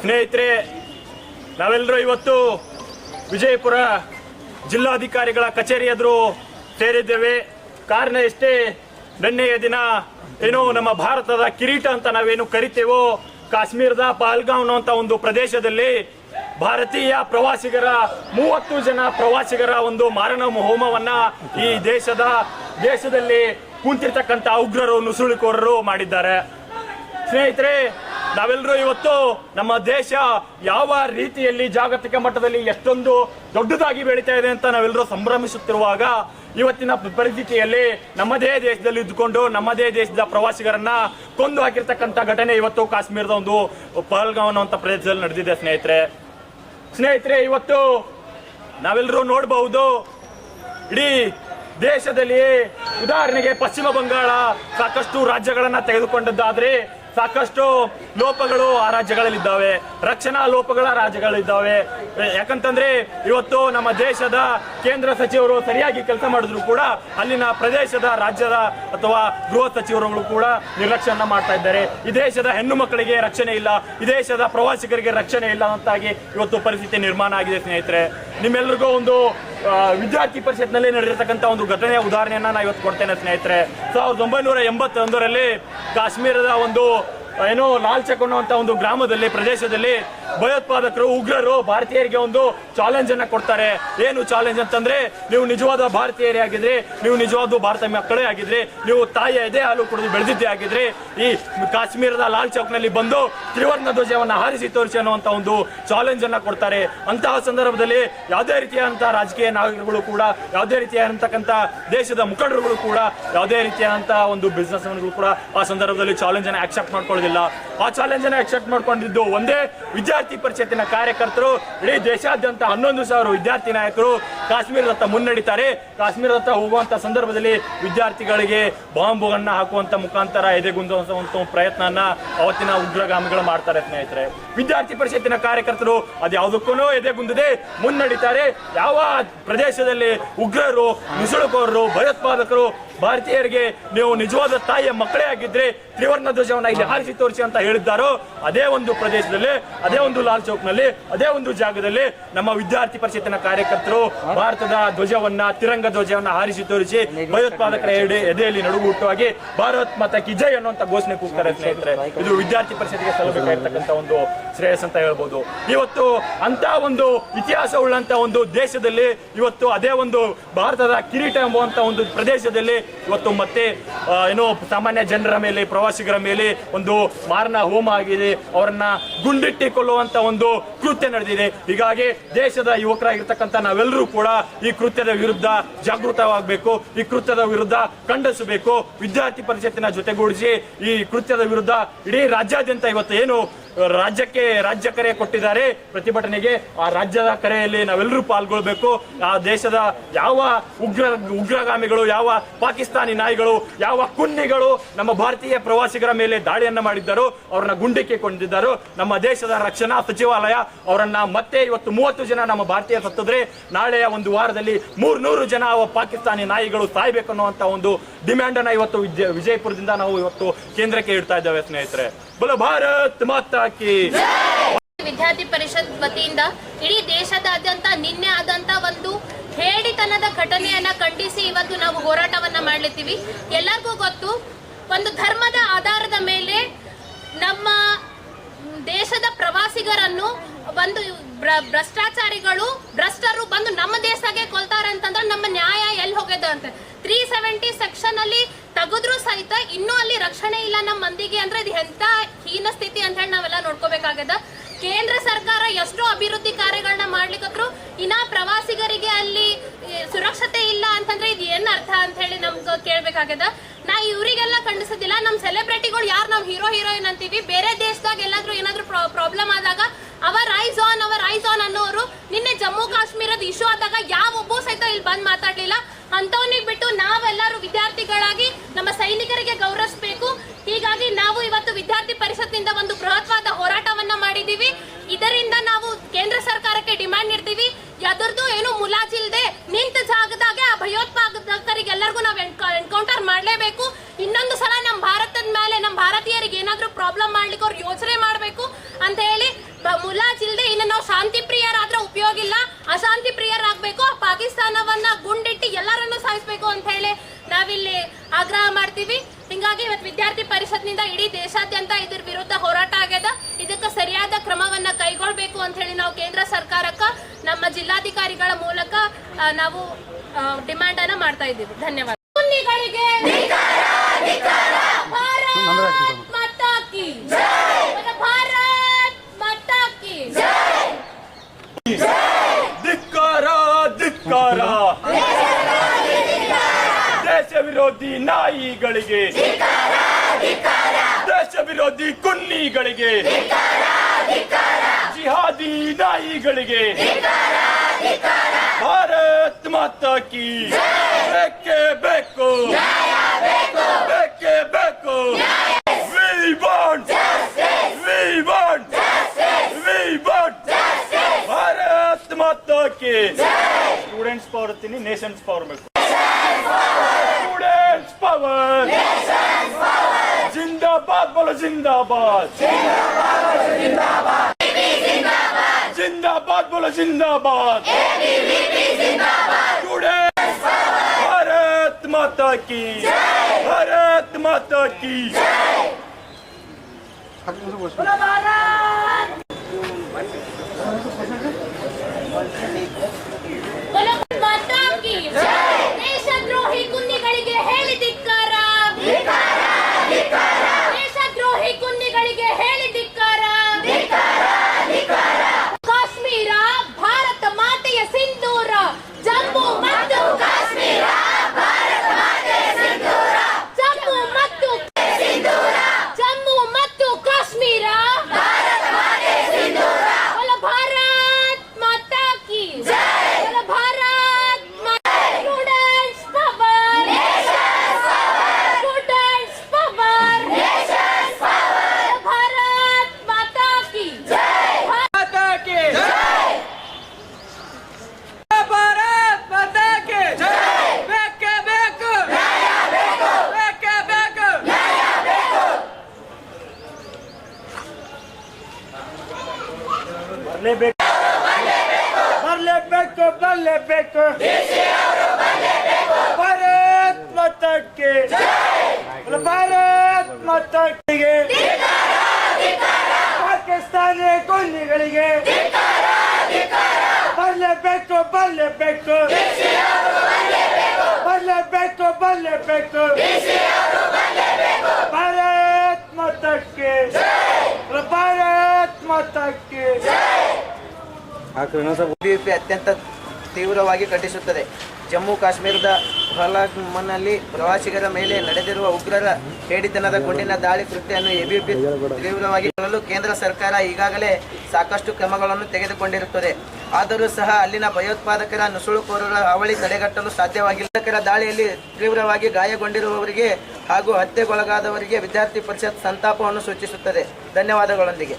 ಸ್ನೇಹಿತರೆ, ನಾವೆಲ್ಲರೂ ಇವತ್ತು ವಿಜಯಪುರ ಜಿಲ್ಲಾಧಿಕಾರಿಗಳ ಕಚೇರಿ ಎದುರು ಸೇರಿದ್ದೇವೆ. ಕಾರಣ ಎಷ್ಟೇ, ನಿನ್ನೆಯ ದಿನ ಏನು ನಮ್ಮ ಭಾರತದ ಕಿರೀಟ ಅಂತ ನಾವೇನು ಕರಿತೇವೋ, ಕಾಶ್ಮೀರದ ಪಹಲ್ಗಾಂವ್ ಅಂತ ಒಂದು ಪ್ರದೇಶದಲ್ಲಿ ಭಾರತೀಯ ಪ್ರವಾಸಿಗರ, ಮೂವತ್ತು ಜನ ಪ್ರವಾಸಿಗರ ಒಂದು ಮಾರಣ ಹೋಮವನ್ನ ಈ ದೇಶದ, ದೇಶದಲ್ಲಿ ಕುಂತಿರ್ತಕ್ಕಂಥ ಉಗ್ರರು ನುಸುಳುಕೋರರು ಮಾಡಿದ್ದಾರೆ. ಸ್ನೇಹಿತರೆ ನಾವೆಲ್ಲರೂ ಇವತ್ತು ನಮ್ಮ ದೇಶ ಯಾವ ರೀತಿಯಲ್ಲಿ ಜಾಗತಿಕ ಮಟ್ಟದಲ್ಲಿ ಎಷ್ಟೊಂದು ದೊಡ್ಡದಾಗಿ ಬೆಳೀತಾ ಇದೆ ಅಂತ ನಾವೆಲ್ಲರೂ ಸಂಭ್ರಮಿಸುತ್ತಿರುವಾಗ ಇವತ್ತಿನ ಪರಿಸ್ಥಿತಿಯಲ್ಲಿ ನಮ್ಮದೇ ದೇಶದಲ್ಲಿ ಇದ್ದುಕೊಂಡು ನಮ್ಮದೇ ದೇಶದ ಪ್ರವಾಸಿಗರನ್ನ ಕೊಂದು ಹಾಕಿರ್ತಕ್ಕಂಥ ಘಟನೆ ಇವತ್ತು ಕಾಶ್ಮೀರದ ಒಂದು ಪಹಲ್ಗಾಂವ್ ಅನ್ನುವಂಥ ಪ್ರದೇಶದಲ್ಲಿ ನಡೆದಿದೆ, ಸ್ನೇಹಿತರೆ. ಸ್ನೇಹಿತರೆ, ಇವತ್ತು ನಾವೆಲ್ಲರೂ ನೋಡಬಹುದು ಇಡೀ ದೇಶದಲ್ಲಿ ಉದಾಹರಣೆಗೆ ಪಶ್ಚಿಮ ಬಂಗಾಳ ಸಾಕಷ್ಟು ರಾಜ್ಯಗಳನ್ನ ತೆಗೆದುಕೊಂಡದ್ದಾದ್ರೆ ಸಾಕಷ್ಟು ಲೋಪಗಳು ಆ ರಾಜ್ಯಗಳಲ್ಲಿದ್ದಾವೆ. ರಕ್ಷಣಾ ಲೋಪಗಳ ರಾಜ್ಯಗಳಿದ್ದಾವೆ. ಯಾಕಂತಂದ್ರೆ ಇವತ್ತು ನಮ್ಮ ದೇಶದ ಕೇಂದ್ರ ಸಚಿವರು ಸರಿಯಾಗಿ ಕೆಲಸ ಮಾಡಿದ್ರು ಕೂಡ ಅಲ್ಲಿನ ಪ್ರದೇಶದ ರಾಜ್ಯದ ಅಥವಾ ಗೃಹ ಸಚಿವರುಗಳು ಕೂಡ ನಿರ್ಲಕ್ಷ್ಯನ ಮಾಡ್ತಾ ಇದ್ದಾರೆ. ಈ ದೇಶದ ಹೆಣ್ಣು ಮಕ್ಕಳಿಗೆ ರಕ್ಷಣೆ ಇಲ್ಲ. ಈ ದೇಶದ ಪ್ರವಾಸಿಗರಿಗೆ ರಕ್ಷಣೆ ಇಲ್ಲ ಅಂತಾಗಿ ಇವತ್ತು ಪರಿಸ್ಥಿತಿ ನಿರ್ಮಾಣ ಆಗಿದೆ ಸ್ನೇಹಿತರೆ. ನಿಮ್ಮೆಲ್ಲರಿಗೂ ಒಂದು ವಿದ್ಯಾರ್ಥಿ ಪರಿಷತ್ನಲ್ಲಿ ನಡೆದಿರ್ತಕ್ಕಂಥ ಒಂದು ಘಟನೆಯ ಉದಾಹರಣೆಯನ್ನ ನಾ ಇವತ್ತು ಕೊಡ್ತೇನೆ ಸ್ನೇಹಿತರೆ. ಸಾವಿರದ ಒಂಬೈನೂರ ಎಂಬತ್ತೊಂದರಲ್ಲಿ ಕಾಶ್ಮೀರದ ಒಂದು ಏನೋ ಲಾಲ್ಚಕ್ ಅನ್ನುವಂಥ ಒಂದು ಗ್ರಾಮದಲ್ಲಿ ಪ್ರದೇಶದಲ್ಲಿ ಭಯೋತ್ಪಾದಕರು ಉಗ್ರರು ಭಾರತೀಯರಿಗೆ ಒಂದು ಚಾಲೆಂಜ್ ಅನ್ನ ಕೊಡ್ತಾರೆ. ಏನು ಚಾಲೆಂಜ್ ಅಂತಂದ್ರೆ, ನೀವು ನಿಜವಾದ ಭಾರತೀಯರೇ ಆಗಿದ್ರೆ, ನೀವು ನಿಜವಾದ ಭಾರತ ಮಕ್ಕಳೇ ಆಗಿದ್ರೆ, ನೀವು ತಾಯಿಯ ಎದೆ ಹಾಲು ಕುಡಿದು ಬೆಳೆದಿದ್ದೇ ಆಗಿದ್ರೆ, ಈ ಕಾಶ್ಮೀರದ ಲಾಲ್ ಚೌಕ್ನಲ್ಲಿ ಬಂದು ತ್ರಿವರ್ಣ ಧ್ವಜವನ್ನ ಹಾರಿಸಿ ತೋರಿಸಿ ಅನ್ನುವಂತ ಒಂದು ಚಾಲೆಂಜ್ ಅನ್ನ ಕೊಡ್ತಾರೆ. ಅಂತಹ ಸಂದರ್ಭದಲ್ಲಿ ಯಾವುದೇ ರೀತಿಯಾದಂತಹ ರಾಜಕೀಯ ನಾಯಕರುಗಳು ಕೂಡ, ಯಾವುದೇ ರೀತಿಯಾದಂತಕ್ಕಂಥ ದೇಶದ ಮುಖಂಡರುಗಳು ಕೂಡ, ಯಾವುದೇ ರೀತಿಯಾದಂತಹ ಒಂದು ಬಿಸ್ನೆಸ್ ಕೂಡ ಆ ಸಂದರ್ಭದಲ್ಲಿ ಚಾಲೆಂಜ್ ಅನ್ನ ಆಕ್ಸೆಪ್ಟ್ ಮಾಡ್ಕೊಳ್ಳೋದಿಲ್ಲ. ಆ ಚಾಲೆಂಜ್ ಅನ್ನ ಆಕ್ಸೆಪ್ಟ್ ಮಾಡ್ಕೊಂಡಿದ್ದು ಒಂದೇ ವಿದ್ಯಾರ್ಥಿ ಪರಿಷತ್ತಿನ ಕಾರ್ಯಕರ್ತರು, ಇಡೀ ದೇಶಾದ್ಯಂತ ಹನ್ನೊಂದು ಸಾವಿರ ವಿದ್ಯಾರ್ಥಿ ನಾಯಕರು ಕಾಶ್ಮೀರದತ್ತ ಮುನ್ನಡೀತಾರೆ. ಕಾಶ್ಮೀರದತ್ತ ಹೋಗುವಂತ ಸಂದರ್ಭದಲ್ಲಿ ವಿದ್ಯಾರ್ಥಿಗಳಿಗೆ ಬಾಂಬುಗಳನ್ನ ಹಾಕುವಂತ ಮುಖಾಂತರ ಎದೆಗುಂದುವಂತ ಪ್ರಯತ್ನನ ಅವತ್ತಿನ ಉಗ್ರಗಾಮಿಗಳು ಮಾಡ್ತಾರೆ ಸ್ನೇಹಿತರೆ. ವಿದ್ಯಾರ್ಥಿ ಪರಿಷತ್ತಿನ ಕಾರ್ಯಕರ್ತರು ಅದ್ಯಾವುದಕ್ಕೂ ಎದೆಗುಂದದೆ, ಮುನ್ನಡೀತಾರೆ. ಯಾವ ಪ್ರದೇಶದಲ್ಲಿ ಉಗ್ರರು, ನುಸುಳುಕೋರರು, ಭಯೋತ್ಪಾದಕರು ಭಾರತೀಯರಿಗೆ ನೀವು ನಿಜವಾದ ತಾಯಿಯ ಮಕ್ಕಳೇ ಆಗಿದ್ರೆ ತ್ರಿವರ್ಣ ಧ್ವಜವನ್ನು ಇಲ್ಲಿ ಹಾರಿಸಿ ತೋರಿಸಿ ಅಂತ ಹೇಳಿದ್ದಾರೋ, ಅದೇ ಒಂದು ಪ್ರದೇಶದಲ್ಲಿ, ಅದೇ ಒಂದು ಲಾಲ್ ಚೌಕ್ನಲ್ಲಿ, ಅದೇ ಒಂದು ಜಾಗದಲ್ಲಿ ನಮ್ಮ ವಿದ್ಯಾರ್ಥಿ ಪರಿಷತ್ತಿನ ಕಾರ್ಯಕರ್ತರು ಭಾರತದ ಧ್ವಜವನ್ನ, ತಿರಂಗ ಧ್ವಜವನ್ನ ಹಾರಿಸಿ ತೋರಿಸಿ ಭಯೋತ್ಪಾದಕರ ಎದೆಯಲ್ಲಿ ನಡುಗುಟ್ಟುವಾಗಿ ಭಾರತ್ ಮಾತಾ ಕಿ ಅನ್ನುವಂತ ಘೋಷಣೆ ಕೂಗ್ತಾರೆ ಸ್ನೇಹಿತರೆ. ಇದು ವಿದ್ಯಾರ್ಥಿ ಪರಿಷತ್ಗೆ ಸಲ್ಲಬೇಕಾಗಿರ್ತಕ್ಕಂಥ ಒಂದು ಶ್ರೇಯಸ್ ಅಂತ ಹೇಳ್ಬೋದು. ಇವತ್ತು ಅಂತ ಒಂದು ಇತಿಹಾಸ ಉಳ್ಳಂತ ಒಂದು ದೇಶದಲ್ಲಿ ಇವತ್ತು ಅದೇ ಒಂದು ಭಾರತದ ಕಿರೀಟ ಎಂಬುವಂತ ಒಂದು ಪ್ರದೇಶದಲ್ಲಿ ಇವತ್ತು ಮತ್ತೆ ಏನು ಸಾಮಾನ್ಯ ಜನರ ಮೇಲೆ, ಪ್ರವಾಸಿಗರ ಮೇಲೆ ಒಂದು ಮಾರಣ ಹೋಮ ಆಗಿದೆ. ಅವರನ್ನ ಗುಂಡಿಟ್ಟಿಕೊಳ್ಳುವಂತ ಒಂದು ಕೃತ್ಯ ನಡೆದಿದೆ. ಹೀಗಾಗಿ ದೇಶದ ಯುವಕರಾಗಿರ್ತಕ್ಕಂಥ ನಾವೆಲ್ಲರೂ ಕೂಡ ಈ ಕೃತ್ಯದ ವಿರುದ್ಧ ಜಾಗೃತವಾಗಬೇಕು, ಈ ಕೃತ್ಯದ ವಿರುದ್ಧ ಖಂಡಿಸಬೇಕು. ವಿದ್ಯಾರ್ಥಿ ಪರಿಷತ್ತಿನ ಜೊತೆಗೂಡಿಸಿ ಈ ಕೃತ್ಯದ ವಿರುದ್ಧ ಇಡೀ ರಾಜ್ಯಾದ್ಯಂತ ಇವತ್ತು ಏನು ರಾಜ್ಯಕ್ಕೆ ರಾಜ್ಯ ಕರೆ ಕೊಟ್ಟಿದ್ದಾರೆ. ಪ್ರತಿಭಟನೆಗೆ ಆ ರಾಜ್ಯದ ಕರೆಯಲ್ಲಿ ನಾವೆಲ್ಲರೂ ಪಾಲ್ಗೊಳ್ಬೇಕು. ಆ ದೇಶದ ಯಾವ ಉಗ್ರ, ಉಗ್ರಗಾಮಿಗಳು, ಯಾವ ಪಾಕಿಸ್ತಾನಿ ನಾಯಿಗಳು, ಯಾವ ಕುನ್ನಿಗಳು ನಮ್ಮ ಭಾರತೀಯ ಪ್ರವಾಸಿಗರ ಮೇಲೆ ದಾಳಿಯನ್ನ ಮಾಡಿದ್ದಾರೋ, ಅವರನ್ನ ಗುಂಡಿಕ್ಕೆ ಕೊಂಡಿದ್ದರು. ನಮ್ಮ ದೇಶದ ರಕ್ಷಣಾ ಸಚಿವಾಲಯ ಅವರನ್ನ ಮತ್ತೆ ಇವತ್ತು ಮೂವತ್ತು ಜನ ನಮ್ಮ ಭಾರತೀಯ ಸತ್ತಿದ್ರೆ ನಾಳೆಯ ಒಂದು ವಾರದಲ್ಲಿ ಮೂರ್ನೂರು ಜನ ಪಾಕಿಸ್ತಾನಿ ನಾಯಿಗಳು ಸಾಯ್ಬೇಕು ಅನ್ನುವಂತ ಒಂದು ಡಿಮ್ಯಾಂಡ್ ಅನ್ನ ಇವತ್ತು ವಿಜಯ- ವಿಜಯಪುರದಿಂದ ನಾವು ಇವತ್ತು ಕೇಂದ್ರಕ್ಕೆ ಇಡ್ತಾ ಇದ್ದೇವೆ ಸ್ನೇಹಿತರೆ. ಬಲ ಭಾರತ್ ಮಾತಾ ಕಿ ವಿದ್ಯಾರ್ಥಿ ಪರಿಷತ್ ವತಿಯಿಂದ ಇಡೀ ದೇಶದಾದ್ಯಂತ ನಿನ್ನೆ ಆದಂತ ಒಂದು ಹೇಡಿತನದ ಘಟನೆಯನ್ನ ಖಂಡಿಸಿ ಇವತ್ತು ನಾವು ಹೋರಾಟವನ್ನ ಮಾಡ್ಲಿತ್ತೀವಿ. ಎಲ್ಲರಿಗೂ ಗೊತ್ತು, ಒಂದು ಧರ್ಮದ ಆಧಾರದ ಮೇಲೆ ನಮ್ಮ ದೇಶದ ಪ್ರವಾಸಿಗರನ್ನು ಒಂದು ಭ್ರಷ್ಟಾಚಾರಿಗಳು, ಭ್ರಷ್ಟರು ಬಂದು ನಮ್ಮ ದೇಶಕ್ಕೆ ಕೊಲ್ತಾರೆ ಅಂತಂದ್ರೆ ನಮ್ಮ ನ್ಯಾಯ ಎಲ್ಲಿ ಹೋಗ್ಯದ ಅಂತ. ತ್ರೀ ಸೆವೆಂಟಿ ಸೆಕ್ಷನ್ ಅಲ್ಲಿ ತೆಗೆದ್ರು ಸಹಿತ ಇನ್ನೂ ಅಲ್ಲಿ ರಕ್ಷಣೆ ಇಲ್ಲ ನಮ್ಮ ಮಂದಿಗೆ ಅಂದ್ರೆ ಇದು ಎಂತ ಹೀನ ಸ್ಥಿತಿ ಅಂತ ಹೇಳಿ ನಾವೆಲ್ಲ ನೋಡ್ಕೋಬೇಕಾಗ್ಯದ ಕೇಂದ್ರ ಸರ್ಕಾರ ಎಷ್ಟೋ ಅಭಿವೃದ್ಧಿ ಕಾರ್ಯಗಳನ್ನ ಮಾಡ್ಲಿಕ್ಕತ್ರು ಇನ್ನ ಪ್ರವಾಸಿಗರಿಗೆ ಅಲ್ಲಿ ಸುರಕ್ಷತೆ ಇಲ್ಲ ಅಂತಂದ್ರೆ ಇದು ಏನ್ ಅರ್ಥ ಅಂತ ಹೇಳಿ ನಮ್ಗೆ ಕೇಳ್ಬೇಕಾಗ್ಯದ ನಾ ಇವರಿಗೆಲ್ಲ ಖಂಡಿಸೋದಿಲ್ಲ, ನಮ್ ಸೆಲೆಬ್ರಿಟಿಗಳು ಯಾರು ನಾವು ಹೀರೋ ಹೀರೋಯಿನ್ ಅಂತೀವಿ. ಬೇರೆ ದೇಶದಾಗ ಎಲ್ಲಾದ್ರೂ ಏನಾದ್ರೂ ಪ್ರಾಬ್ಲಮ್ ಆದಾಗ our eyes on our eyes on ಅನ್ನೋರು ನಿನ್ನೆ ಜಮ್ಮು ಕಾಶ್ಮೀರದ ಇಶ್ಯೂ ಆದಾಗ ಯಾವ ಒಬ್ಬ ಸಹಿತ ಇಲ್ಲಿ ಬಂದ್ ಮಾತಾಡ್ಲಿಲ್ಲ. ಅಂತವನಿಗೆ ಬಿಟ್ಟು ನಾವೆಲ್ಲರೂ ವಿದ್ಯಾರ್ಥಿಗಳಾಗಿ ನಮ್ಮ ಸೈನಿಕರಿಗೆ ಗೌರವಿಸಬೇಕು ಇವತ್ತು ವಿದ್ಯಾರ್ಥಿ ಪರಿಷತ್ನಿಂದ ಒಂದು ಬೃಹತ್ವಾದ ಹೋರಾಟವನ್ನ ಮಾಡಿದೀವಿ ಇದರಿಂದ ನಾವು ಕೇಂದ್ರ ಸರ್ಕಾರಕ್ಕೆ ಡಿಮ್ಯಾಂಡ್ ನೀಡ್ತೀವಿ ಯಾವ್ದು ಏನು ಮುಲಾಜಿಲ್ದೆ ನಿಂತ ಜಾಗದಾಗೆ ಆ ಭಯೋತ್ಪಾದಕರಿಗೆಲ್ಲರಿಗೂ ನಾವು ಎನ್ಕೌಂಟರ್ ಮಾಡಲೇಬೇಕು. ಇನ್ನೊಂದು ಸಲ ನಮ್ಮ ಭಾರತದ ಮೇಲೆ ನಮ್ಮ ಭಾರತೀಯರಿಗೆ ಏನಾದರೂ ಪ್ರಾಬ್ಲಮ್ ಮಾಡ್ಲಿಕ್ಕೆ ಅವ್ರು ಯೋಚನೆ ಮಾಡಬೇಕು ಅಂತ ಹೇಳಿ ಮುಲಾಜಿಲ್ದೆ ಇನ್ನು ನಾವು ಶಾಂತಿ ಪ್ರಿಯರಾದ್ರೆ ಉಪಯೋಗ ಇಲ್ಲ. ಅಶಾಂತಿ ಪ್ರಿಯರಾಗಬೇಕು ಪಾಕಿಸ್ತಾನವನ್ನ ಗುಂಡಿಟ್ಟು ಎಲ್ಲರನ್ನೂ ಸಾಯಿಸ್ಬೇಕು ಅಂತ ಹೇಳಿ ನಾವಿಲ್ಲಿ ಆಗ್ರಹ ಮಾಡ್ತೀವಿ. ಹಿಂಗಾಗಿ ಇವತ್ತು ವಿದ್ಯಾರ್ಥಿ ಪರಿಷತ್ನಿಂದ ಇಡೀ ದೇಶಾದ್ಯಂತ ಇದ್ರ ವಿರುದ್ಧ ಹೋರಾಟ ಆಗ್ಯದ. ಇದಕ್ಕೆ ಸರಿಯಾದ ಕ್ರಮವನ್ನ ಕೈಗೊಳ್ಬೇಕು ಅಂತ ಹೇಳಿ ನಾವು ಕೇಂದ್ರ ಸರ್ಕಾರಕ್ಕ, ನಮ್ಮ ಜಿಲ್ಲಾಧಿಕಾರಿಗಳ ಮೂಲಕ ನಾವು ಡಿಮ್ಯಾಂಡ್ ಅನ್ನ ಮಾಡ್ತಾ ಇದ್ದೀವಿ. ಧನ್ಯವಾದ. ಧಿಕ್ಕಾರ ವಿರೋಧಿ ನಾಯಿಗಳಿಗೆ. ದೇಶ ವಿರೋಧಿ ಕುನ್ನಿಗಳಿಗೆ. ಜಿಹಾದಿ ನಾಯಿಗಳಿಗೆ. ಭಾರತ್ ಮಾತಾ ಕಿ ಬೇಕೇ ಬೇಕು. ಬೇಕೇ ಬೇಕು. We want we want we want Bharat Mata Ki students power nations power ಬೇಕು. ಸ್ಟೂಡೆಂಟ್ಸ್ ಪವರ್ ಜಿಂದಾಬಾದ್ ಬೋಲೋ ಜಿಂದಾಬಾದ್ ಜಿಂದಾಬಾದ್ ಬೋಲೋ ಜಿಂದಾಬಾದ್ ಸ್ಟೂಡೆಂಟ್ಸ್ ಭಾರತ್ ಮಾತಾ ಕಿ ಭಾರತ್ ಮಾತಾ ಕಿ ಭಾರತ್ ಮಾತಾ ಕಿ ದೇಶದ್ರೋಹಿ ಬರಲೇಬೇಕು. ಬರಲೇಬೇಕು ಬರಲೇಬೇಕು. ಭಾರತ್ ಮತಕ್ಕೆ. ಭಾರತ್ ಮಾತಾಕಿಗೆ ಪಾಕಿಸ್ತಾನಿ ಕೊಲ್ಲಿಗಳಿಗೆ ಬರಲೇಬೇಕು ಬರಲೇಬೇಕು. ಬರಲೇಬೇಕು ಬರಲೇಬೇಕು. ಭಾರತ್ ಮಾತಾಕ್ಕೆ. ಭಾರತ್ ಮಾತಾಕ್ಕೆ ಬಿಜೆಪಿ ಅತ್ಯಂತ ತೀವ್ರವಾಗಿ ಖಂಡಿಸುತ್ತದೆ. ಜಮ್ಮು ಕಾಶ್ಮೀರದ ಹೊಲಮನಲ್ಲಿ ಪ್ರವಾಸಿಗರ ಮೇಲೆ ನಡೆದಿರುವ ಉಗ್ರರ ಹೇಡಿತನದ ಗುಂಡಿನ ದಾಳಿ ಕೃತ್ಯವನ್ನು ಎಬಿಪಿ ತೀವ್ರವಾಗಿ ಕೊಡಲು ಕೇಂದ್ರ ಸರ್ಕಾರ ಈಗಾಗಲೇ ಸಾಕಷ್ಟು ಕ್ರಮಗಳನ್ನು ತೆಗೆದುಕೊಂಡಿರುತ್ತದೆ. ಆದರೂ ಸಹ ಅಲ್ಲಿನ ಭಯೋತ್ಪಾದಕರ ನುಸುಳುಕೋರರ ಹಾವಳಿ ತಡೆಗಟ್ಟಲು ಸಾಧ್ಯವಾಗಿಲ್ಲ. ಉಗ್ರರ ದಾಳಿಯಲ್ಲಿ ತೀವ್ರವಾಗಿ ಗಾಯಗೊಂಡಿರುವವರಿಗೆ ಹಾಗೂ ಹತ್ಯೆಗೊಳಗಾದವರಿಗೆ ವಿದ್ಯಾರ್ಥಿ ಪರಿಷತ್ ಸಂತಾಪವನ್ನು ಸೂಚಿಸುತ್ತದೆ. ಧನ್ಯವಾದಗಳೊಂದಿಗೆ.